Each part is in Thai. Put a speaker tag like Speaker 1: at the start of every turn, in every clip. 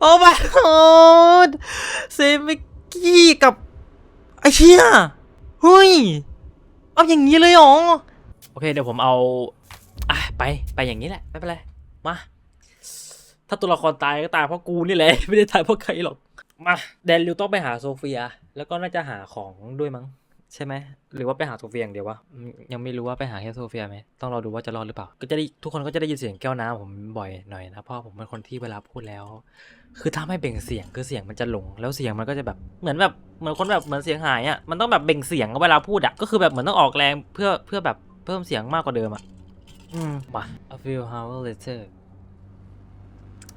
Speaker 1: โอ้ my god เซมิกี้กับไอเชี่ยเฮ้ย เอาอย่างนี้เลยเหรอ โอเคเดี๋ยวผมเอาอะไปไปอย่างนี้แหละไม่เป็นไรมา ถ้าตัวละครตายก็ตายเพราะกูนี่แหละ ไม่ได้ตายเพราะใครหรอก มา แดนริวต้องไปหาโซเฟีย แล้วก็น่าจะหาของด้วยมั้ง ใช่ไหมหรือว่าไปหาโซเฟียอย่างเดียววะยังไม่รู้ว่าไปหาแค่โซเฟียไหมต้องรอดูว่าจะรอดหรือเปล่า ก็จะได้ทุกคนก็จะได้ยินเสียงแก้วน้ำผมบ่อยหน่อยนะเพราะผมเป็นคนที่เวลาพูดแล้ว คือถ้าไม่เบ่งเสียงคือเสียงมันจะหลง แล้วเสียงมันก็จะแบบเหมือนแบบเหมือนคนแบบเหมือนเสียงหายอะมันต้องแบบเบ่งเสียงเวลาพูดอะก็คือแบบเหมือนต้องออกแรงเพื่อเพื่อแบบเพิ่มเสียงมากกว่าเดิมอะอืมมา a few hours later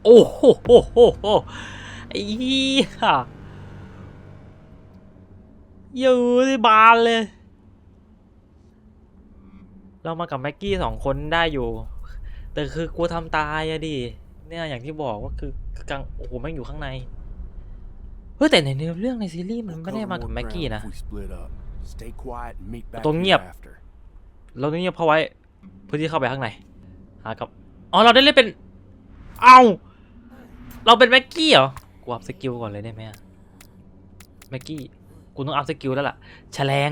Speaker 1: โอ้โหโหโหโหไอ้เหี้ย อยู่ที่บานเลย เรามากับแม็กกี้สองคนได้อยู่ แต่คือกลัวทำตายอะดิ เนี่ยอย่างที่บอกว่าคือกลางโอ้โหแม่งอยู่ข้างใน เฮ้ยแต่ในเนื้อเรื่องในซีรีส์มันไม่ได้มากับแม็กกี้นะ
Speaker 2: If we split up. Stay quiet and meet back
Speaker 1: ต้อง
Speaker 2: here
Speaker 1: เงียบ
Speaker 2: after.
Speaker 1: เราต้องเงียบเข้าไว้เพื่อที่เข้าไปข้างใน หากับ อ๋อเราได้เล่นเป็น เอ้า เราเป็นแม็กกี้เหรอ กูอัพสกิลก่อนเลยได้ไหมอะแม็กกี้ กูต้องอัพสกิลแล้วล่ะแฉลง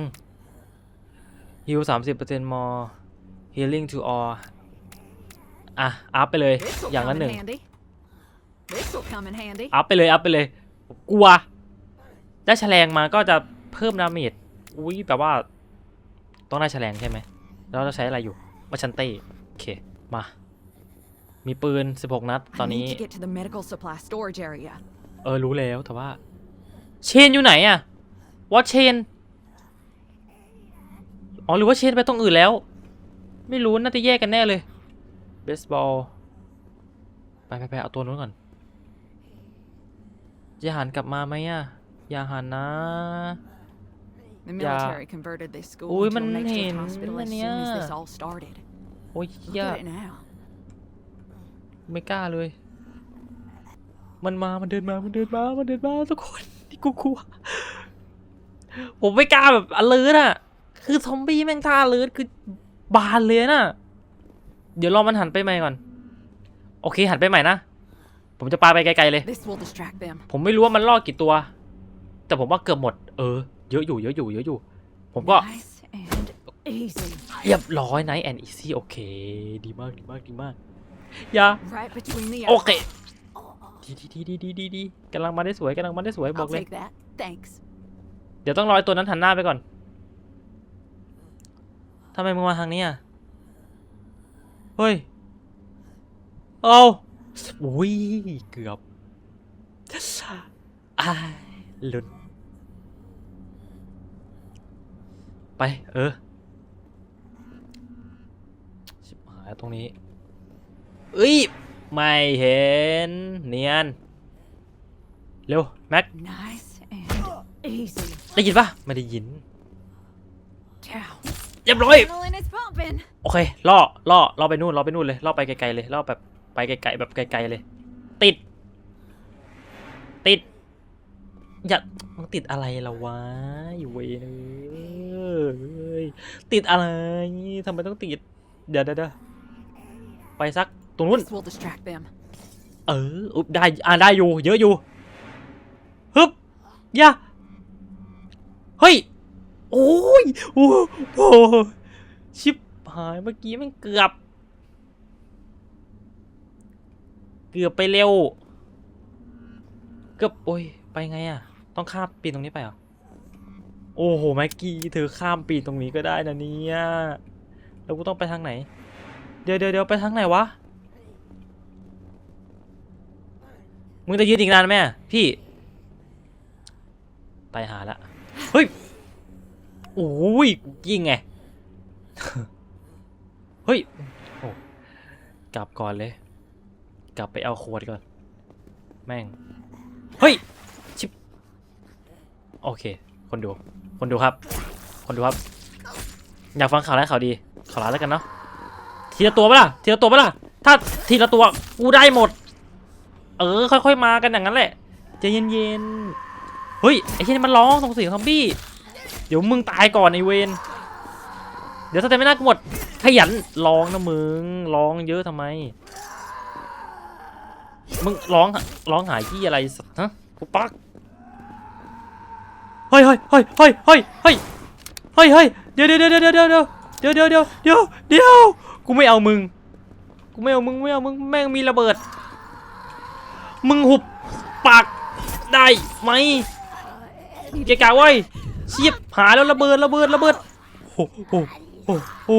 Speaker 1: ฮิลสามสิบเปอร์เซ็นต์มอ healing to all อะ อัพไปเลย
Speaker 3: This'll
Speaker 1: อย่าง
Speaker 3: come
Speaker 1: ละ
Speaker 3: in
Speaker 1: หนึ่ง
Speaker 3: handy. This'll come in handy.
Speaker 1: อัพไปเลย อัพไปเลย กลัว ได้แฉลงมาก็จะเพิ่มดาเมจ อุ้ยแปลว่า ต้องได้แฉลงใช่ไหม แล้วเราจะใช้อะไรอยู่มาชันเต้โอเค มา มีปืน 16 นัด ตอน
Speaker 3: I
Speaker 1: นี้
Speaker 3: need to get to the medical supply storage area.
Speaker 1: เออ รู้แล้ว แต่ว่า เชนอยู่ไหนอะ วอตเชนอ๋อหรือว่าเชนไปตรงอื่นแล้ว ไม่รู้น่าจะแยกกันแน่เลยเบสบอลไปไปไปเอาตัวนู้นก่อนจะหันกลับมาไหมอะอย่าหันนะ
Speaker 3: The
Speaker 1: Yeah.
Speaker 3: military converted this school
Speaker 1: Ui,
Speaker 3: into a
Speaker 1: mình
Speaker 3: makeshift
Speaker 1: nhìn
Speaker 3: hospital
Speaker 1: là
Speaker 3: as
Speaker 1: nè.
Speaker 3: soon as this all started.
Speaker 1: โอ้ย
Speaker 3: Look
Speaker 1: เหี้ย
Speaker 3: at it now.
Speaker 1: ไม่กล้าเลย มันมา มันเดินมา มันเดินมา มันเดินมาทุกคนที่กูกลัว ผมไม่กล้าแบบอเลิร์อะคือซอมบี้แม่งท่าอเลิร์คือบานเลยน่ะ เดี๋ยวรอมันหันไปใหม่ก่อน โอเคหันไปใหม่นะ ผมจะปาไปไกลๆเลย
Speaker 3: This will distract them.
Speaker 1: ผมไม่รู้ว่ามันล่อกี่ตัว แต่ผมว่าเกือบหมด เออ เยอะอยู่เยอะอยู่เยอะอยู่ ผมก็
Speaker 3: Nice and easy.
Speaker 1: เรียบร้อยไนท์แอนด์อีซี่โอเค ดีมากดีมากดีมากอย่า
Speaker 3: Right between the
Speaker 1: โอ
Speaker 3: eyes.
Speaker 1: เคดีดีดีดีดีดีดีกำลังมาได้สวยกำลังมาได้สวยบอ
Speaker 3: I'll
Speaker 1: กเลย
Speaker 3: take that. Thanks.
Speaker 1: เดี๋ยวต้องรอไอ้ตัวนั้นหันหน้าไปก่อนทำไมมึงมาทางนี้อะ เฮ้ย เอาอุ้ย เกือบอ้ายลุนไป เออ ชิบหายตรงนี้เอ้ย ไม่เห็น เนียน เร็ว แม็ก
Speaker 3: Nice easy.
Speaker 1: ได้ยินปะไม่ได้ยิน
Speaker 3: Down.
Speaker 1: เรียบร้อย
Speaker 3: Adrenaline is pumping.
Speaker 1: โอเคล่อล่อล่อไปนู่นล่อไปนู่นเลยล่อไปไกลๆเลยล่อแบบไปไกลๆแบบไกลๆเลย ติด ติด อย่ามึงติดอะไรละวะอยู่เวยเลยติดอะไรทำไมต้องติด เดี๋ยวเดี๋ยวเดี๋ยวไปสักตรงนู้น
Speaker 3: This will distract them.
Speaker 1: เอออุ๊บได้อ่าได้อยู่ เยอะอยู่ฮึบอย่าเฮ้ย โอ้ย โอ้โหชิบหายเมื่อกี้มันเกือบ เกือบไปเร็ว เกือบ โอ้ย ไปไงอะต้องข้ามปีนตรงนี้ไปเหรอ โอ้โหแม็กกี้เธอข้ามปีนตรงนี้ก็ได้นะเนี่ยแล้วกูต้องไปทางไหน เดี๋ยวเดี๋ยวเดี๋ยวไปทางไหนวะ มึงจะยืนอีกนานไหมพี่ตายหาละ เฮ้ยโอ้ยยิงไง เฮ้ยโอ้กลับก่อนเลย กลับไปเอาขวดก่อน แม่ง เฮ้ย ชิบ โอเค คนดู คนดูครับ คนดูครับ อยากฟังข่าวร้ายข่าวดี ข่าวร้ายแล้วกันเนาะ ทีละตัวปะล่ะ ทีละตัวปะล่ะ ถ้าทีละตัว กูได้หมด เออ ค่อยๆ มากันอย่างนั้นแหละใจเย็นๆ ฮ้ยไอ้ที่นมันร้องส่งเสียงซอมบี้ เดี๋ยวมึงตายก่อนไอเวนเดี๋ยวถ้าแต่ไม่น่ากูหมดขยันร้องนะมึงร้องเยอะทำไม มึงร้องร้องหายที่อะไรสักฮะกูปักเฮ้ยเฮ้ยเฮ้ยเฮ้ยเฮ้ยเฮ้ยเฮ้ยเฮ้ยเดี๋ยวเดี๋ยวเดี๋ยวเดี๋ยวเดี๋ยวเดี๋ยวเดี๋ยวเดี๋ยวเดี๋ยวเดี๋ยวกูไม่เอามึงกูไม่เอามึงไม่เอามึงแม่งมีระเบิด มึงหุบปากได้ไหม เกะกะไว้ยเชียบหาแล้วระเบิดระเบิดระเบิดโอ้โหโอ้โห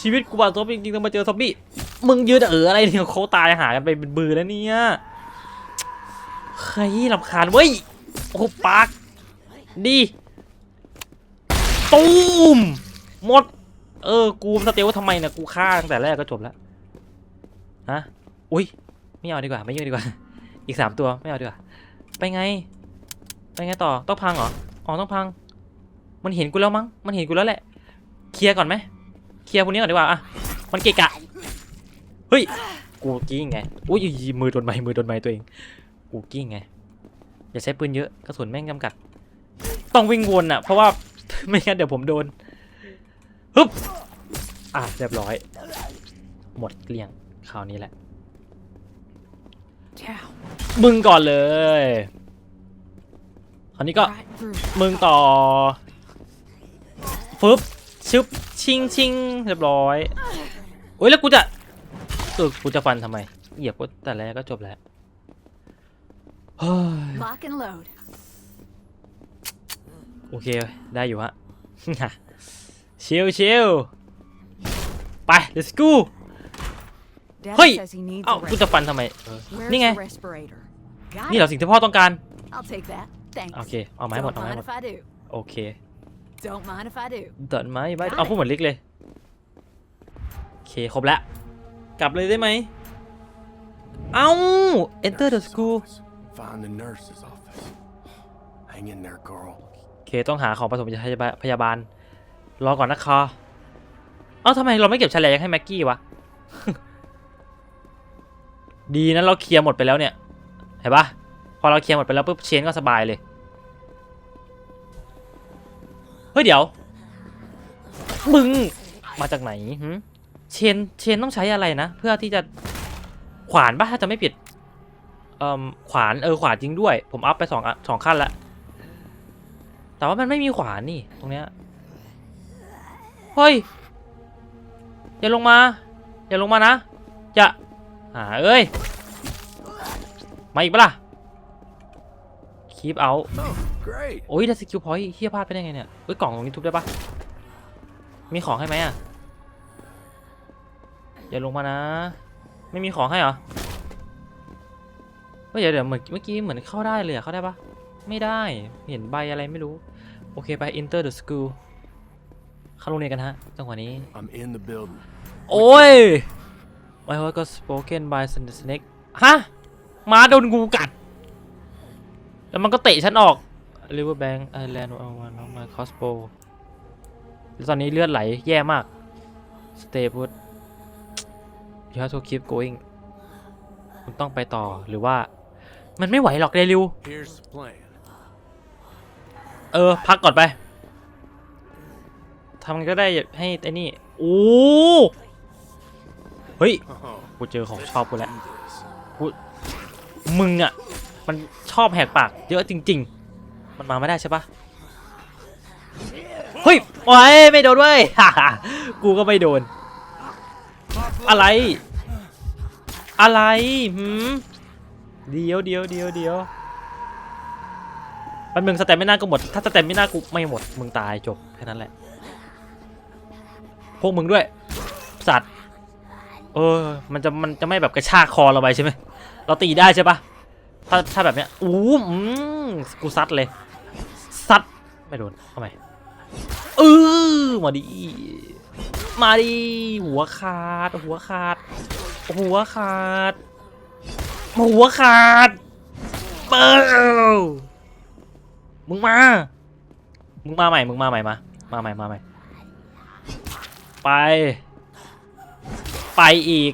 Speaker 1: ชีวิตกูบาดซบจริงๆต้องมาเจอซอมบี้มึงยืนเอออะไรเนี่ยเขาตายหากันไปเป็นบือแล้วเนี่ยเฮ้ยลำคาญเว้ยโอ้ปากดีตูมหมด เออ กูสเตลทำไมนะกูฆ่าตั้งแต่แรกก็จบแล้วฮะอุ้ยไม่เอาดีกว่า ไม่ยุ่งดีกว่า อีกสามตัว ไม่เอาดีกว่า ไปไง ไปไงต่อต้องพังเหรออ๋อต้องพัง มันเห็นกูแล้วมั้งมันเห็นกูแล้วแหละ เคลียร์ก่อนไหมเคลียร์พวกนี้ก่อนดีกว่าอะมันเกะกะเฮ้ยกูกิ้งไงอุ้ยมือโดนไม้มือโดนไม้ตัวเองกูกิ้งไงอย่าใช้ปืนเยอะกระสุนแม่งจำกัด ต้องวิ่งวนอะ เพราะว่าไม่งั้นเดี๋ยวผมโดนฮึบอะเรียบร้อย หมดเกลี้ยงคราวนี้แหละ
Speaker 3: Down.
Speaker 1: มึงก่อนเลย คราวนี้ก็
Speaker 3: Right through.
Speaker 1: มึงต่อฟึบชึบชิงชิงเรียบร้อยโอ้ยแล้วกูจะเออกูจะฟันทำไมเหยียบก็แต่แรกก็จบแล้วเฮ้ย
Speaker 3: Lock and load.
Speaker 1: โอเค ได้อยู่ฮะชิลชิลไป let's go
Speaker 3: Daddy
Speaker 1: Hey!
Speaker 3: says he needs
Speaker 1: เอ้า
Speaker 3: a
Speaker 1: กู
Speaker 3: rest.
Speaker 1: จะฟันทำไมเออ
Speaker 3: Where's
Speaker 1: นี่ไง
Speaker 3: the respirator? Got
Speaker 1: นี่เหรอ
Speaker 3: it.
Speaker 1: สิ่งที่พ่อต้องการ
Speaker 3: I'll take that. Thanks.
Speaker 1: โอเค เอามาให้หมด
Speaker 3: Don't
Speaker 1: เอามาให้หม
Speaker 3: mind
Speaker 1: ด
Speaker 3: if I do.
Speaker 1: โอเค
Speaker 3: Don't mind if I do.
Speaker 1: เดินไหมไม่เอาพูดเหมือนลิกเลย โอเค ครบแล้วกลับเลยได้ไหม เอ้า enter the school
Speaker 2: Office. Find the nurse's office. Hang in there, girl.
Speaker 1: โอเค ต้องหาของผสมพยาบาลพยาบาล รอก่อนนะคะเอ้าทำไมเราไม่เก็บแฉลงให้แม็กกี้วะ ดีนะเราเคลียร์หมดไปแล้วเนี่ย เห็นปะ พอเราเคลียร์หมดไปแล้วปุ๊บเชนก็สบายเลย เฮ้ยเดี๋ยว มึง มาจากไหนหเชนเชนต้องใช้อะไรนะ เพื่อที่จะขวานปะถ้าจะไม่ผิดเอ่อขวานเออขวานจริงด้วย ผมอัพไปสองสองขั้นละแต่ว่ามันไม่มีขวานนี่ตรงเนี้ยเฮ้ยอย่าลงมา อย่าลงมานะอย่าอ่าเอ้ย มาอีกปะล่ะ คีบเอา
Speaker 2: Oh, great.
Speaker 1: โอ้ยได้สกิลพอยต์เฮียพลาดไปได้ไงเนี่ยเอ้ยกล่องตรงนี้ทุบได้ปะมีของให้ไหมอะอย่าลงมานะ ไม่มีของให้เหรอเฮ้ยเดี๋ยวเดี๋ยวเหมือนเมื่อกี้เหมือนเข้าได้เลยอะเข้าได้ปะไม่ได้เห็นใบอะไรไม่รู้ โอเคไป enter the school เข้าโรงเรียนกันฮะจังหวะนี้
Speaker 2: I'm in the building.
Speaker 1: โอ้ย My word got spoken by the snake ฮะหมาโดนงูกัด แล้วมันก็เตะฉันออก Riverbank Island one of my crossbow แล้วตอนนี้เลือดไหลแย่มาก Stay put You have to keep going คุณต้องไปต่อหรือว่า มันไม่ไหวหรอกเรลิว
Speaker 2: Here's the plan.
Speaker 1: เออ พักก่อนไปทำไงก็ได้ให้ไอ้นี่ โอ้ เฮ้ย
Speaker 2: Oh,
Speaker 1: กูเจอของชอบกูแล้ว
Speaker 2: do this.
Speaker 1: มึงอะ มันชอบแหกปากเยอะจริง ๆ มันมาไม่ได้ใช่ปะเฮ้ยโอ้ยไม่โดนเว้ย กูก็ไม่โดน อะไร อะไรหืมเดียวเดียวเดียวเดียวมันมึงสแตมไม่น่าก็หมด ถ้าสแตมไม่น่ากูไม่หมด มึงตายจบแค่นั้นแหละ พวกมึงด้วย สัตว์ เออ มันจะมันจะไม่แบบกระชากคอเราไปใช่ไหม เราตีได้ใช่ปะ ถ้าถ้าแบบเนี้ยอู้อืมกูซัดเลยซัดไม่โดนทำไมเออมาดิมาดิหัวขาด หัวขาด หัวขาด หัวขาดเปิลมึงมา มึงมาใหม่มึงมาใหม่มา มาใหม่มาใหม่ไป ไปอีก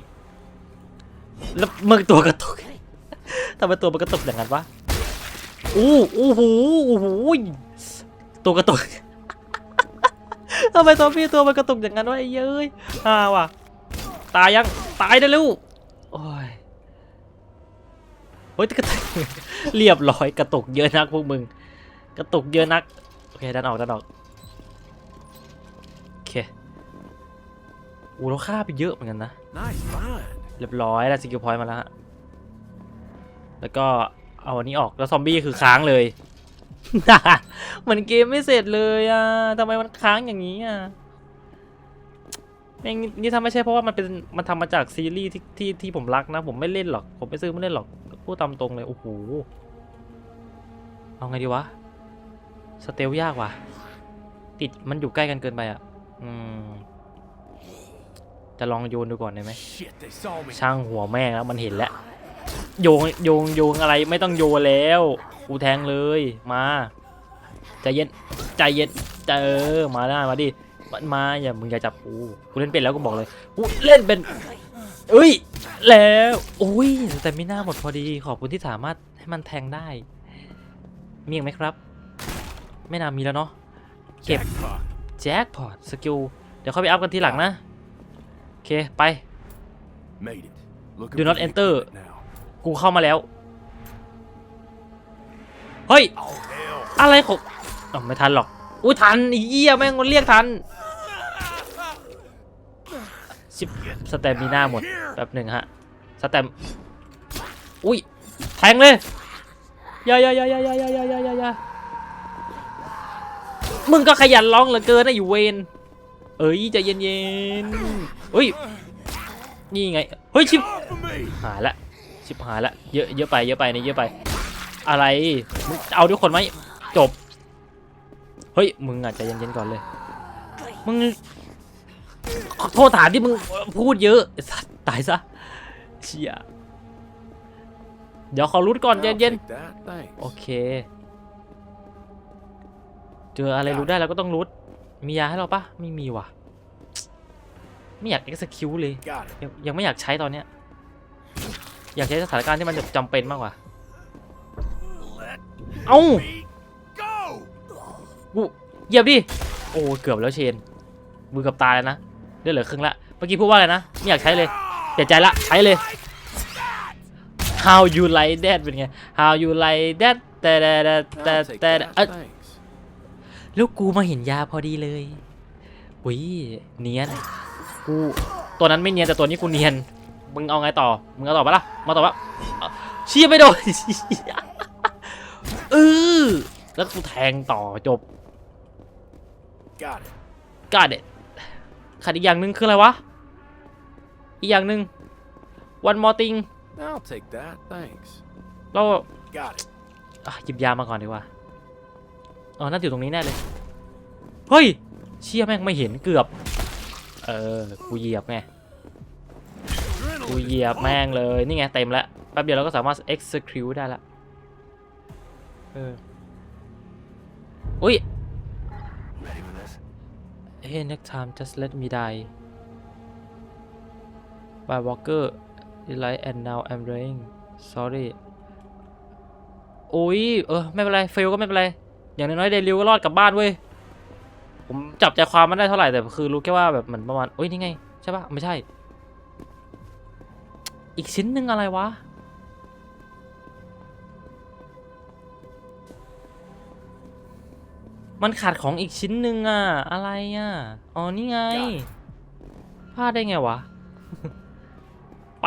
Speaker 1: แล้วมึงตัวกระตุก ทำไมตัวมันกระตุกอย่างนั้นวะอู้อู้หูอู้หูตัวกระตุกทำไมตัวพี่ตัวมันกระตุกอย่างนั้นวะไอ้เย้ยอ่าว่ะตายยังตายได้ลูกโอ้ยเฮ้ยกระตุกเรียบร้อยกระตุกเยอะนักพวกมึง กระตุกเยอะนักโอเคดันออกดันออกโอเคอู้เราฆ่าไปเยอะเหมือนกันนะ
Speaker 2: Nice find.
Speaker 1: เรียบร้อยแล้วสกิลพอยต์มาแล้วฮะ แล้วก็เอาอันนี้ออกแล้วซอมบี้คือค้างเลย เหมือนเกมไม่เสร็จเลยอะทำไมมันค้างอย่างนี้อะแม่งนี่นี่ถ้าไม่ใช่เพราะว่ามันเป็นมันทำมาจากซีรีส์ที่ที่ที่ผมรักนะ ผมไม่เล่นหรอก ผมไม่ซื้อไม่เล่นหรอกพูดตามตรงเลย โอ้โห เอาไงดีวะ สเตลยากว่ะ ติดมันอยู่ใกล้กันเกินไปอะ อืม จะลองโยนดูก่อนได้ไหม
Speaker 2: Shit, they saw me.
Speaker 1: ช่างหัวแม่งแล้วมันเห็นแล้ว โยงโยงโยงอะไรไม่ต้องโยนแล้ว กูแทงเลยมาใจเย็นใจเย็นใจเออมาได้มาดิมามาอย่ามึงอย่าจับกูกูเล่นเป็นแล้วก็บอกเลยกูเล่นเป็นเอ้ยแล้วอุ้ยแต่ไม่น่าหมดพอดีขอบคุณที่สามารถให้มันแทงได้ มีอีกไหมครับ ไม่น่ามีแล้วเนาะเก็บ
Speaker 2: Jackpot.
Speaker 1: แจ็คพอตสกิลเดี๋ยวค่อยไปอัพกันทีหลังนะโอเคไป
Speaker 2: Made it. Looking
Speaker 1: Do
Speaker 2: for
Speaker 1: not
Speaker 2: the
Speaker 1: enter. กูเข้ามาแล้ว เฮ้ย อะไรของอ๋อไม่ทันหรอก อุ้ยทันอ้เหี้ยแม่งมันเรียกทันสิบสแตมมีหน้าหมดแป๊บหนึ่งฮะสแตมอุ้ย แทงเลยอยาอยาอยาอยาอยาอยาอยาอยาอยาอยามึงก็ขยันร้องเหลือเกินนะอยู่เวนเอ้ยใจเย็นเย็นเฮ้ย นี่ไง เฮ้ยชิบหายละ ชิบหายละเยอะเยอะไปเยอะไปนี่เยอะไป อะไรมึงเอาด้วยคนไหมจบ เฮ้ยมึงอะใจเย็นๆก่อนเลย มึงขอโทษฐานที่มึงพูดเยอะไอ้สัสตายซะเชี่ยเดี๋ยวขอรุดก่อน
Speaker 2: I'll
Speaker 1: เย็น
Speaker 2: take that. Thanks.
Speaker 1: ๆโอเคเจออะไรรู้ได้เราก็ต้องรุดมียาให้เราปะไม่มีว่ะ ไม่อยาก execute เลย
Speaker 2: Got it.
Speaker 1: ยังยังไม่อยากใช้ตอนเนี้ย อยากใช้สถานการณ์ที่มันแบบจำเป็นมากกว่า
Speaker 2: Let
Speaker 1: เอ้า
Speaker 2: me go.
Speaker 1: กูเหยียบดิ โอ้เกือบแล้วเชน มือกับตายแล้วนะเลือดเหลือครึ่งละ เมื่อกี้พูดว่าอะไรนะ ไม่อยากใช้เลยเสียใจละ ใช้เลย How you like that เป็นไง How you like that แต่แต่แต่แต่
Speaker 2: I'll take
Speaker 1: แต่
Speaker 2: that.
Speaker 1: เอ้ย
Speaker 2: Thanks.
Speaker 1: แล้วกูมาเห็นยาพอดีเลยอุ้ยเนียน กู ตัวนั้นไม่เนียนแต่ตัวนี้กูเนียน มึงเอาไงต่อ มึงเอาต่อปะล่ะมาต่อปะเอาเชี่ยไม่โดนเออแล้วกูแทงต่อจบ
Speaker 2: Got it.
Speaker 1: กาเด็ดขาดอีกอย่างหนึ่งคืออะไรวะ อีกอย่างหนึ่ง one more thing
Speaker 2: I'll take that. Thanks.
Speaker 1: เรา
Speaker 2: Got it.
Speaker 1: อะหยิบยามาก่อนดีกว่าอ๋อน่าจะอยู่ตรงนี้แน่เลย เฮ้ย เชี่ยแม่งไม่เห็นเกือบ เออ กูเหยียบไง กู
Speaker 2: Adrenaline.
Speaker 1: เหยียบแม่งเลยนี่ไงเต็มแล้วแป๊บเดียวเราก็สามารถ execute ได้ละเอออุ้ย
Speaker 2: Ready for this?
Speaker 1: Hey next time just let me die by Walker Eli and now I'm dying sorry โอ้ยเออไม่เป็นไรเฟลก็ไม่เป็นไร อย่างน้อยๆเดลิวก็รอดกลับบ้านเว้ยผมจับใจความมันได้เท่าไหร่แต่คือรู้แค่ว่าแบบเหมือนประมาณโอ้ยนี่ไงใช่ปะไม่ใช่ อีกชิ้นหนึ่งอะไรวะ มันขาดของอีกชิ้นหนึ่งอะ อะไรอะ อ๋อ นี่ไง พลาดได้ไงวะ ไป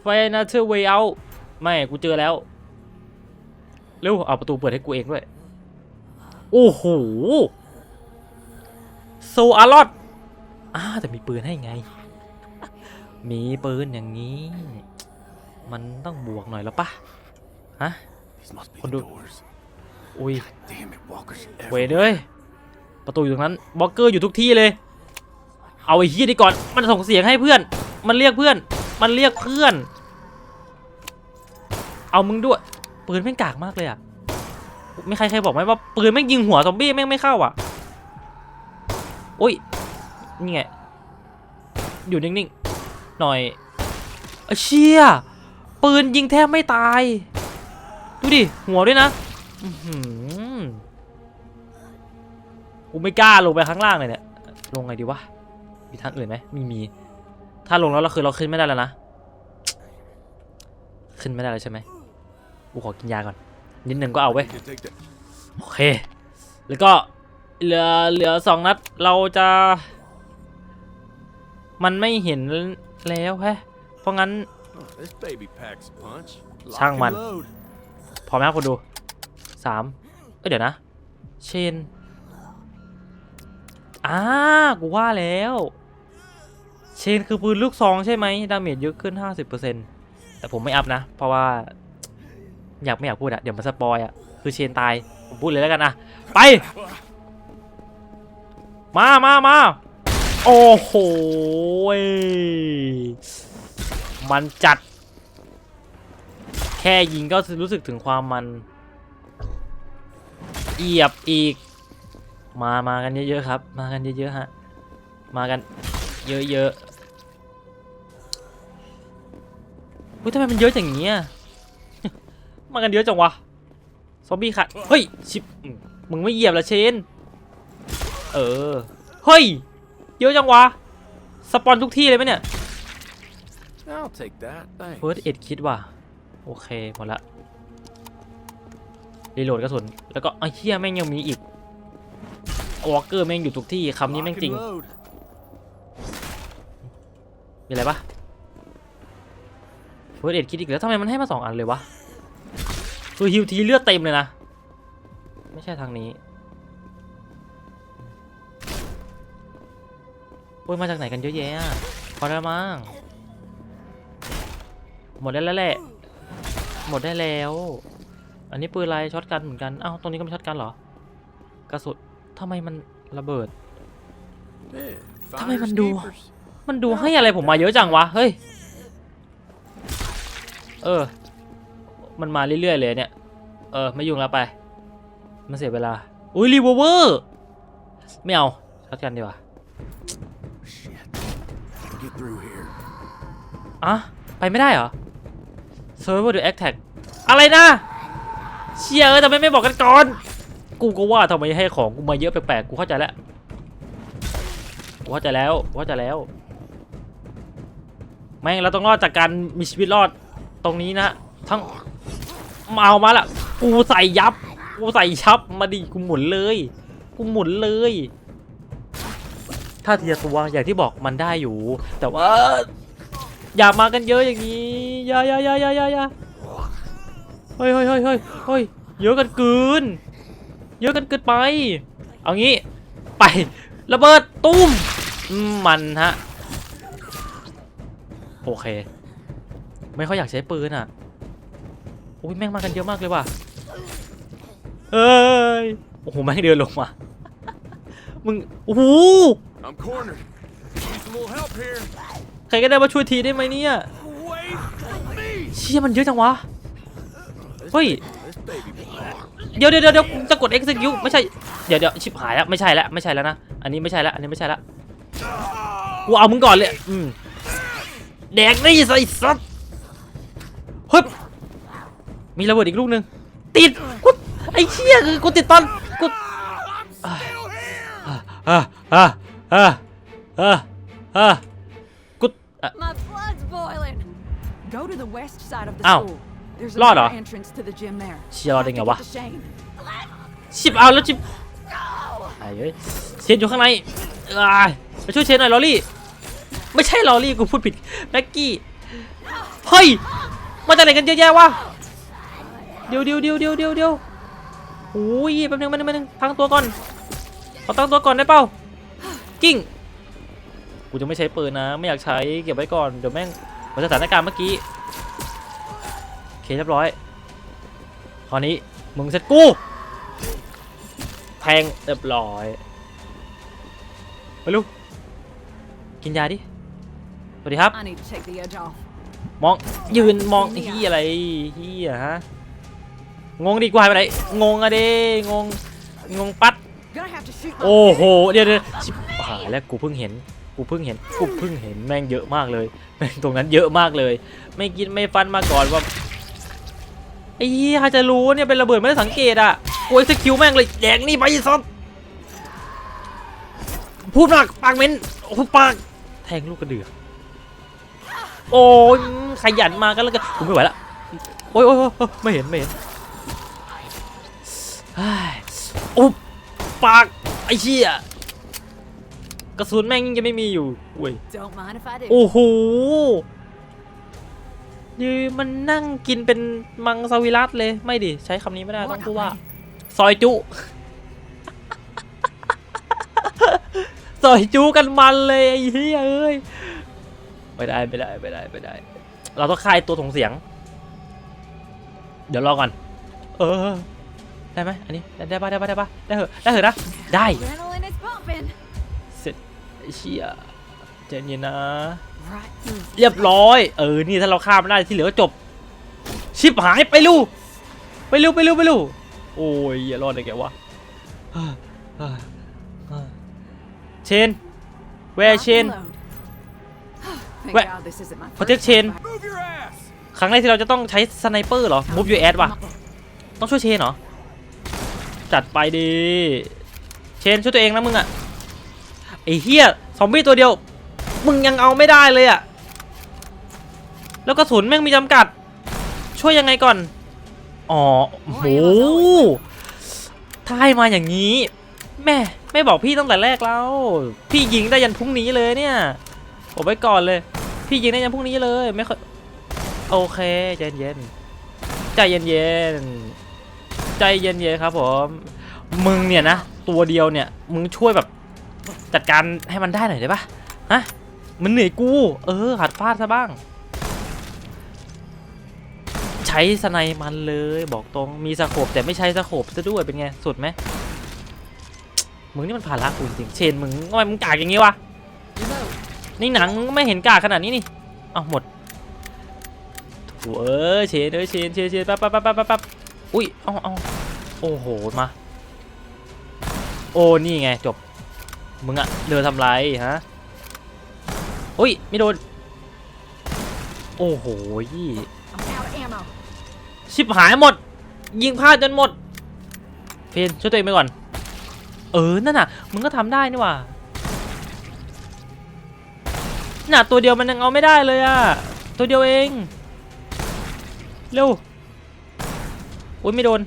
Speaker 1: ไฟนาเธอร์เวเอาไม่ กูเจอแล้ว เร็ว เอาประตูเปิดให้กูเองด้วย โอ้โห โซอาร์ลอดอ้าแต่มีปืนให้ไง มีปืนอย่างนี้ มันต้องบวกหน่อยแล้วปะฮะ
Speaker 2: These must be
Speaker 1: Con
Speaker 2: the
Speaker 1: được.
Speaker 2: doors.
Speaker 1: อุ้ย
Speaker 2: Damn it, walkers.
Speaker 1: เวย
Speaker 2: everywhere.
Speaker 1: เอ้ย ประตูอยู่ตรงนั้นบล็อกเกอร์อยู่ทุกที่เลย เอาไอ้เฮียนี่ก่อน มันส่งเสียงให้เพื่อน มันเรียกเพื่อน มันเรียกเพื่อน เอามึงด้วย ปืนแม่งกากมากเลยอะไม่ใครใครบอกไหมว่าปืนแม่งยิงหัวซอมบี้แม่งไม่เข้าอะโอ้ย นี่ไง อยู่นิ่งๆ หน่อยเอเชี่ยปืนยิงแทบไม่ตาย ดูดิ หัวด้วยนะอื้อหือกูไม่กล้าลงไปข้างล่างเลยเนี่ย ลงไงดีวะ มีทางอื่นไหมไมีมี ถ้าลงแล้วเราคือเราขึ้นไม่ได้แล้วนะ ขึ้นไม่ได้แล้วใช่ไหมกูขอกินยาก่อน นิดหนึ่งก็เอาเว้โอเค แล้วก็เหลือเหลือสองนัด เราจะ มันไม่เห็น แล้วแฮะเพราะงั้น
Speaker 2: Oh, this baby packs a punch. Lock
Speaker 1: Sang
Speaker 2: and
Speaker 1: man.
Speaker 2: load.
Speaker 1: พร้อมไหมครับคนดูสามเอ้ยเดี๋ยวนะ เชนอ่ากูว่าแล้ว เชนคือปืนลูกซองใช่ไหมดาเมจเยอะขึ้น 50%แต่ผมไม่อัพนะ เพราะว่า อยากไม่อยากพูดอะเดี๋ยวมันสปอยอะคือเชนตาย ผมพูดเลยแล้วกันอะไป มามามาโอ้โหย มันจัด แค่ยิงก็รู้สึกถึงความมัน เอียบอีก มามากันเยอะๆครับ มากันเยอะๆฮะ มากันเยอะๆอุ้ยทำไมมันเยอะอย่างนี้อะมากันเยอะจังวะ ซอมบี้ค่ะเฮ้ย ชิบมมึงไม่เหยียบละเชน เออ เฮ้ย เยอะจังวะ สปอนทุกที่เลยไหมเนี่ย
Speaker 2: I'll take that. Thanks.
Speaker 1: เฟิร์สเอ็ดคิดว่าโอเค หมดละ รีโหลดกระสุน แล้วก็ไอ้เหี้ยแม่งยังมีอีกวอลเกอร์แม่งอยู่ทุกที่คำนี้แม่ง
Speaker 2: Lock
Speaker 1: จริง
Speaker 2: and load.
Speaker 1: มีอะไรปะเฟิร์สเอ็ดคิดอีกแล้วทำไมมันให้มาสองอันเลยวะคือฮิวทีเลือดเต็มเลยนะ ไม่ใช่ทางนี้โอ้ยมาจากไหนกันเยอะแยะอะพอได้แล้วมั้ง หมดได้แล้วแหละ หมดได้แล้ว อันนี้ปืนอะไรช็อตกันเหมือนกันอ้าวตรงนี้ก็เป็นช็อตกันเหรอกระสุนทำไมมันระเบิด
Speaker 2: Yeah,
Speaker 1: Tao mày
Speaker 2: finders
Speaker 1: mình đùa.
Speaker 2: keepers.
Speaker 1: มันดูให้อะไรผมมาเยอะจังวะ เฮ้ย เออ มันมาเรื่อยๆเลยเนี่ย เออ ไม่ยุ่งแล้วไป มันเสียเวลา อุ้ยรีเวอร์เวอร์ ไม่เอาช็อตกันดีกว่า
Speaker 2: Shit. Get through here.
Speaker 1: อะไปไม่ได้เหรอ Server the attack อะไรนะเชียเออทำไมไม่บอกกันก่อน กูก็ว่าทำไมให้ของกูมาเยอะแปลกๆ กูเข้าใจแล้ว กูเข้าใจแล้วกูเข้าใจแล้ว แม่งเราต้องรอดจากการมีชีวิตรอดตรงนี้นะ ทั้งเอามาละ กูใส่ยับ กูใส่ชับมาดิ กูหมุนเลย กูหมุนเลย ถ้าทีละตัวอย่างที่บอกมันได้อยู่ แต่ว่า อย่ามากันเยอะอย่างนี้อย่าอย่าอย่าอย่าอย่าอย่าเฮ้ยเฮ้ยเฮ้ยเฮ้ยเฮ้ยเยอะกันเกิน เยอะกันเกินไป เอางี้ ไประเบิดตุ้ม มันฮะ โอเค ไม่ค่อยอยากใช้ปืนอะโอ้ยแม่งมากันเยอะมากเลยว่ะเอ้ย โอ้โห แม่งเดินลงมา มึง โอ้โห ใครก็ได้มาช่วยทีได้ไหมเนี่ยเชี่ยมันเยอะจังวะเดี๋ยเดี๋ยวเดี๋ยวเดี๋ยวจะกด execute ไม่ใช่เดี๋ยวเดี๋ยวชิบหายแล้วไม่ใช่แล้วไม่ใช่แล้วนะอันนี้ไม่ใช่แล้วอันนี้ไม่ใช่แล้วกูเอามึงก่อนเลยอืมแดกนี่ใส่ซัดฮึบมีระเบิดอีกลูกหนึ่งติดกูไอ้เชี่ยคือกูติดตอนกูอ่าอ่าอ่าอ่าอ่า
Speaker 3: My blood's boiling. Go to the west side of the
Speaker 1: Ow.
Speaker 3: school. There's a
Speaker 1: Lord,
Speaker 3: better
Speaker 1: ah.
Speaker 3: entrance to the gym there.
Speaker 1: เชี่ยรอดได้ไง
Speaker 3: Have to
Speaker 1: วะ
Speaker 3: get to Shane.
Speaker 1: ชิบเอาแล้วชิบไอ้เอ้ยเชนอยู่ข้างในอ่าไปช่วยเชนหน่อยลอรี่ ไม่ใช่ลอรี่กูพูดผิดแม็กกี้ เฮ้ย มาจากไหนกันเยอะแยะวะ เดี๋ยวเดี๋ยวเดี๋ยวเดี๋ยวเดี๋ยวเดี๋ยวโอ้ยแป๊บนึงแป๊บนึงแป๊บนึงตั้งตัวก่อน ขอตั้งตัวก่อนได้เปล่า กิ้ง กูจะไม่ใช้ปืนนะ ไม่อยากใช้เก็บไว้ก่อนเดี๋ยวแม่งเหมือนสถานการณ์เมื่อกี้โอเคเรียบร้อยคราวนี้มึงเสร็จกูแทงเรียบร้อยไปลูกกินยาดิสวัสดีครับ
Speaker 3: I need to take the edge off.
Speaker 1: มองยืนมองเฮียอะไรเฮียฮะงงดีกว่าไปไหนงงอะเด้งงงงปัด
Speaker 3: Gonna have to shoot my
Speaker 1: โอ้โห เดี๋ยวเดี๋ยวชิบหายแล้วกูเพิ่งเห็น กูเพิ่งเห็นกูเพิ่งเห็นแม่งเยอะมากเลยแม่งตรงนั้นเยอะมากเลย ไม่กินไม่ฟันมาก่อนว่าไอ้เหี้ยใครจะรู้เนี่ยเป็นระเบิดไม่ได้สังเกตอะกูเอ็กซ์คิวแม่งเลยแดกนี่ไปซัดพูดมากปากเหม็นโอ้ปากแทงลูกกระเดือกโอ้ยขยันมากันแล้วกันกูไม่ไหวละโอ้ยโอ้ยโอ้ยไม่เห็นไม่เห็นเฮ้ยอุ๊บปากไอ้เหี้ย กระสุนแม่งยังจะไม่มีอยู่อุ้ย
Speaker 3: Don't mind if I do.
Speaker 1: โอ้โหนี่มันนั่งกินเป็นมังสวิรัตเลยไม่ดิใช้คำนี้ไม่ได้ต้องพูดว่า ซอยจุ ซอยจุกันมันเลยไอ้เหี้ยเอ้ยไม่ได้ไม่ได้ไม่ได้ไม่ได้ เราต้องคายตัวถงเสียง เดี๋ยวรอก่อน เออ ได้ไหมอันนี้ได้ได้ปะได้ปะได้ปะได้เหอะได้เหอะนะได้ เชี่ยเจนเย็นนะ
Speaker 3: Right through.
Speaker 1: เรียบร้อย เออ นี่ถ้าเราข้ามไม่ได้ที่เหลือก็จบ ชิบหายไปลูไปลูไปลูไปลูโอ้ยอย่ารอดเลยแกวะเฮ้ยเฮ้ยเฮ้ยเชนแวร์
Speaker 3: Lock
Speaker 1: เชน
Speaker 3: and load. Thank
Speaker 1: Wait.
Speaker 3: God this isn't my
Speaker 1: Protect
Speaker 3: first
Speaker 1: chain.
Speaker 3: fight.
Speaker 2: Move your ass!
Speaker 1: ครั้งแรกที่เราจะต้องใช้สไนเปอร์เหรอมูฟยูแอดว่ะต้องช่วยเชนเหรอ จัดไปดี เชนช่วยตัวเองนะมึงอะ ไอ้เฮียซอมบี้ตัวเดียว มึงยังเอาไม่ได้เลยอะแล้วกระสุนแม่งมีจำกัด ช่วยยังไงก่อน อ๋อโหถ้าให้มาอย่างนี้ แม่ไม่บอกพี่ตั้งแต่แรกแล้ว พี่ยิงได้ยันพรุ่งนี้เลยเนี่ยผมไว้ก่อนเลย พี่ยิงได้ยันพรุ่งนี้เลยไม่ค่อยโอเคใจเย็นๆใจเย็นๆใจเย็นๆครับผม มึงเนี่ยนะ ตัวเดียวเนี่ย มึงช่วยแบบ จัดการให้มันได้หน่อยได้ปะฮะมันเหนื่อยกู เออหัดฟาดซะบ้าง ใช้สไนมันเลยบอกตรงมีสโคปแต่ไม่ใช้สโคปซะด้วยเป็นไงสุดไหมมึงนี่มันภานระกูจริงเชนมึงทำไมมึงกากอย่างงี้วะนี่หนังไม่เห็นกากขนาดนี้นี่เอาหมดถ่เอ้ยเชนเอ้ยเชนเชนเชนแป๊บแป๊บแป๊บแป๊บป๊บแป๊บอุ้ยเอาเอาโอ้โหมา โอ้นี่ไงจบ มึงอะเดินทำไรฮะอุ้ย ไม่โดน โอ้โห
Speaker 3: I'm out of ammo.
Speaker 1: ชิบหายหมด ยิงพลาดจนหมด เพนช่วยตัวเองไปก่อน เออ นั่นน่ะ มึงก็ทำได้นี่หว่าน่ะ ตัวเดียวมันยังเอาไม่ได้เลยอะตัวเดียวเอง เร็ว อุ้ยไม่โดน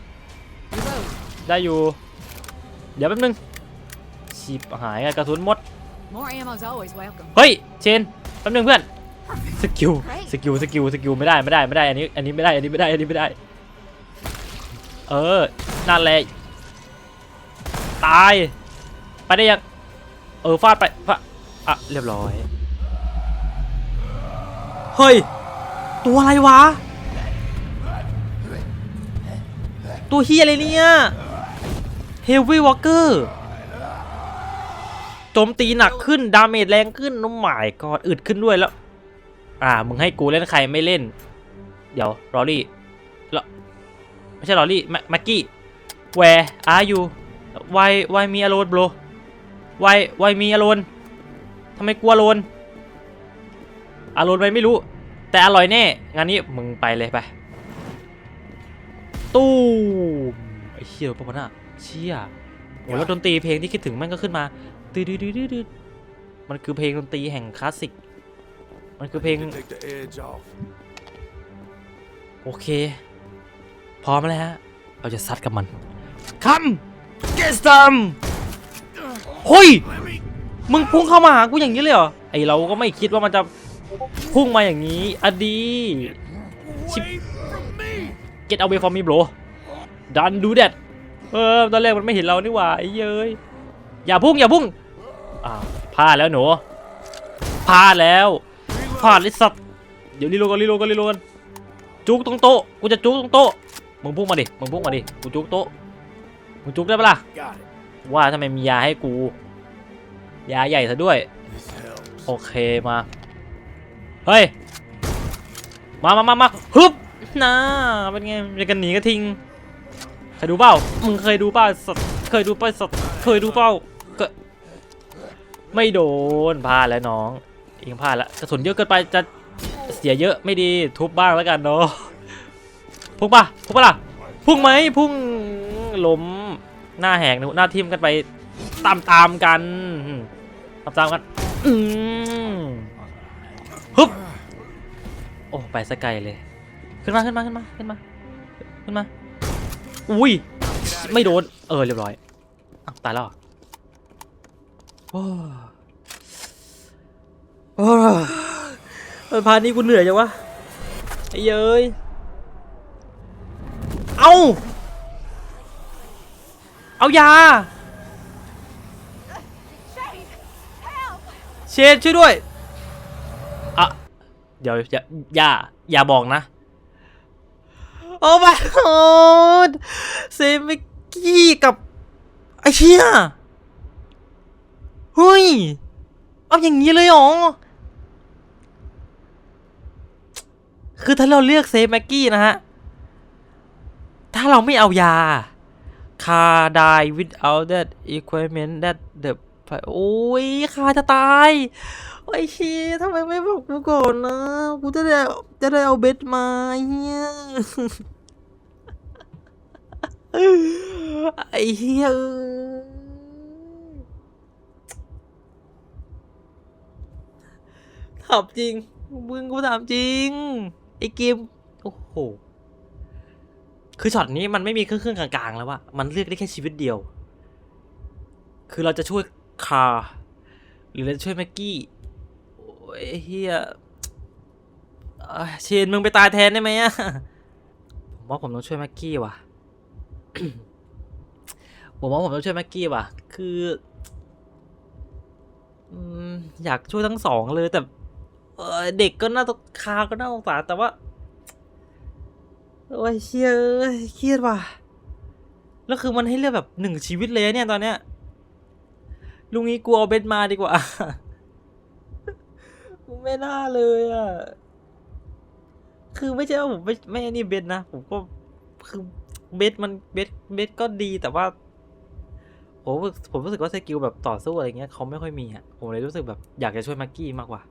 Speaker 3: Reload.
Speaker 1: ได้อยู่ เดี๋ยวแป๊บนึง ชิบหายอะกระสุนหมด
Speaker 3: More ammo's always welcome.
Speaker 1: เฮ้ย เชนแป๊บนึงเพื่อน สกิล
Speaker 3: Great.
Speaker 1: สกิล สกิล สกิลไม่ได้ ไม่ได้ ไม่ได้ อันนี้ อันนี้ไม่ได้ อันนี้ไม่ได้ อันนี้ไม่ได้ เออ นั่นแหละ ตาย ไปได้ยัง เออ ฟาดไปฟาดอะ เรียบร้อย เฮ้ย ตัวอะไรวะ ตัวเฮียอะไรเนี่ย เฮฟวี่วอลเกอร์โจมตีหนักขึ้นดาเมจแรงขึ้นน้ำหมายก็อึดขึ้นด้วยแล้ว อ่ามึงให้กูเล่นใครไม่เล่น เดี๋ยวรอรี่ลไม่ใช่รอรี่แม็กกี้ where are you why why me alone bro why why me alone ทำไมกลัว alone alone ไปไม่รู้ แต่อร่อยแน่งานนี้มึงไปเลยไปตู้ไอ้เชี่ยปะวะน่ะเชี่ยโอ้แล้วดนตรีเพลงที่คิดถึงแม่งก็ขึ้นมา ตืดดดดดมันคือเพลงดนตรีแห่งคลาสสิก มันคือเพลง โอเค พร้อมแล้วฮะ เราจะซัดกับมันคัมเกสตัมเฮ้ย มึงพุ่งเข้ามาหากูอย่างนี้เลยเหรอ ไอเราก็ไม่คิดว่ามันจะพุ่งมาอย่างนี้ อดีชิบ
Speaker 2: Away from me!
Speaker 1: get away from me bro don't do that เออตอนแรกมันไม่เห็นเรานี่หว่าไอ้เย้ย อย่าพุ่งอย่าพุ่งอ้าวพลาดแล้วหนูพลาดแล้วพลาดไอ้สัตว์เดี๋ยวรีโลกันรีโลกันรีโลกันจุกตรงโต๊ะกูจะจุกตรงโต๊ะมึงพุ่งมาดิมึงพุ่งมาดิกูจุกโต๊ะมึงจุกได้ปะล่ะว่าทำไมมียาให้กูยาใหญ่ซะด้วยโอเคมาเฮ้ยมามามามาฮึบน่าเป็นไงเป็นกันหนีกระทิงเคยดูเปล่ามึงเคยดูเปล่าสัตว์เคยดูเปล่าสัตว์เคยดูเปล่า ไม่โดนพลาดแล้วน้องเองพลาดล้วกระสุนเยอะเกินไปจะเสียเยอะไม่ดีทุบบ้างแล้วกันเนาะพุ่งปะพุ่งปะล่ะพุ่งไหมพุ่งล้มหน้าแหกหน้าทิมกันไปตามตามกันตามตามกันอืฮึบโอ้ไปสกไกเลย ขึ้นมาขึ้นมาขึ้นมาขึ้นมาขึ้นมา อุ้ยไม่โดนเออเรียบร้อยอตายแล้ว โอ้โอ้พานี้กูเหนื่อยจังวะ ไอ้เย้ย เอา เอายา เชนช่วยด้วย อะ เดี๋ยวอย่าอย่าอย่าบอกนะ โอ้ my god เซมิกี้กับ ไอ้เชี่ย เฮ้ย เอาอย่างนี้เลยหรอ คือถ้าเราเลือกเซฟแม็กกี้นะฮะ ถ้าเราไม่เอายา คา die without that equipment that the โอ้ยคาจะตายไอ้เชียทำไมไม่บอกกูก่อนนะ กูจะได้จะได้เอาเบ็ดมาเฮียไอ้เฮียเอ้ย ถามจริง มึงกูถามจริง ไอ้เกมโอ้โห คือช็อตนี้มันไม่มีเครื่องเครื่องกลางๆแล้วอะมันเลือกได้แค่ชีวิตเดียว คือเราจะช่วยคาร์หรือเราจะช่วยแม็กกี้โอ้ยเฮียเชนมึงไปตายแทนได้ไหมอะผมว่าผมต้องช่วยแม็กกี้ว่ะ ผมว่าผมต้องช่วยแม็กกี้ว่ะ คืออยากช่วยทั้งสองเลยแต่ เด็กก็น่าตกคาก็น่าสงสารแต่ว่าโอ้ยเชียเอ้ยเครียดว่ะแล้วคือมันให้เลือกแบบหนึ่งชีวิตเลยเนี่ยตอนเนี้ยลุงนี้กูเอาเบนมาดีกว่าไม่น่าเลยอะคือไม่ใช่ว่าผมไม่ไม่นี่เบนนะผมก็คือเบสมันเบสเบสก็ดีแต่ว่าผมผมรู้สึกว่าสกิลแบบต่อสู้อะไรเงี้ยเขาไม่ค่อยมีอะผมเลยรู้สึกแบบอยากจะช่วยม็กกี้มากกว่า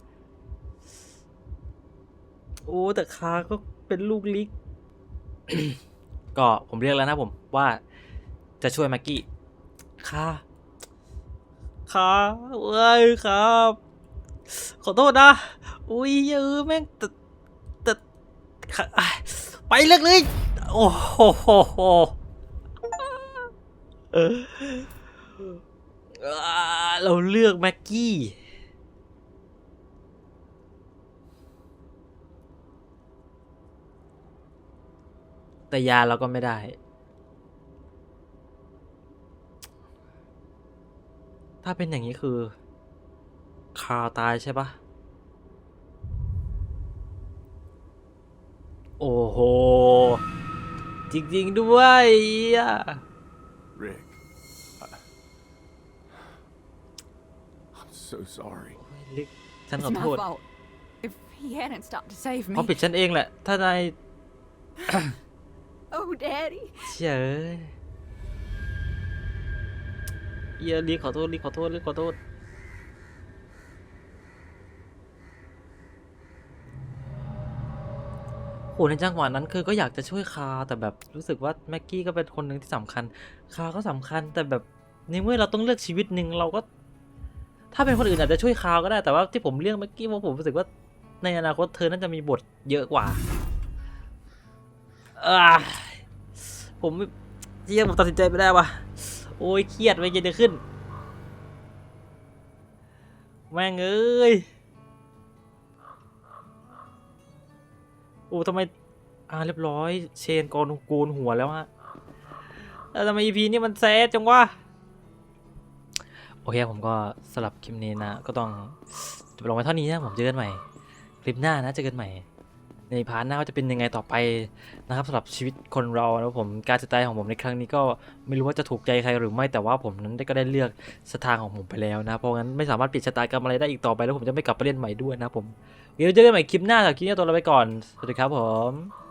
Speaker 1: โอ้แต่คาก็เป็นลูกลิก ก็ผมเรียกแล้วนะผมว่าจะช่วยแม็กกี้คาคาเอ้ยครับ ขอโทษนะ อุ้ยเออแม่งแต่แต่ขาอะไปเลือกเลย โอ้โหเอออ่าเราเลือกแม็กกี้ แต่ยาเราก็ไม่ได้ ถ้าเป็นอย่างนี้คือคาตายใช่ปะโอ้โห จริง ๆ ด้วยอะ
Speaker 2: Rick. I... I'm so sorry.
Speaker 1: ลิกฉัน
Speaker 3: It's
Speaker 1: ขอ
Speaker 3: my
Speaker 1: โทษ
Speaker 3: fault. If he hadn't stopped to save
Speaker 1: เพราะ
Speaker 3: me.
Speaker 1: ผิดฉันเองแหละ ถ้านาย
Speaker 3: Oh, Daddy.
Speaker 1: เฉยเอียลีขอโทษลีขอโทษลีขอโทษ โหในจังหวะนั้นคือก็อยากจะช่วยคาแต่แบบรู้สึกว่าแม็กกี้ก็เป็นคนหนึ่งที่สำคัญ คาก็สำคัญแต่แบบในเมื่อเราต้องเลือกชีวิตหนึ่งเราก็ ถ้าเป็นคนอื่นอาจจะช่วยคาก็ได้แต่ว่าที่ผมเลือกแม็กกี้เพราะผมรู้สึกว่าในอนาคตเธอน่าจะมีบทเยอะกว่าอ่า ผมเยี่ยผมตัดสินใจไม่ได้ว่ะ โอ้ยเครียดไม่เย็นจะขึ้น แม่งเอ้ย โอ้ทำไม อ่าเรียบร้อย เชนกอนโกนหัวแล้วฮะแล้วทำไม EP นี่มันแซดจังวะ โอเคผมก็สลับคลิปนี้นะ ก็ต้องจบลงไว้เท่านี้นะ ผมเจอกันใหม่ คลิปหน้านะเจอกันใหม่ ในพาร์ทหน้าว่าจะเป็นยังไงต่อไปนะครับสำหรับชีวิตคนเราแล้วผมการจะตายของผมในครั้งนี้ก็ไม่รู้ว่าจะถูกใจใครหรือไม่แต่ว่าผมนั้นได้ก็ได้เลือกสถานของผมไปแล้วนะเพราะงั้นไม่สามารถปิดชะตากรรมอะไรได้อีกต่อไปแล้วผมจะไม่กลับไปเล่นใหม่ด้วยนะผมเดี๋ยวเจอกันใหม่คลิปหน้าจากคลิปนี้ตัวเราไปก่อนสวัสดีครับผม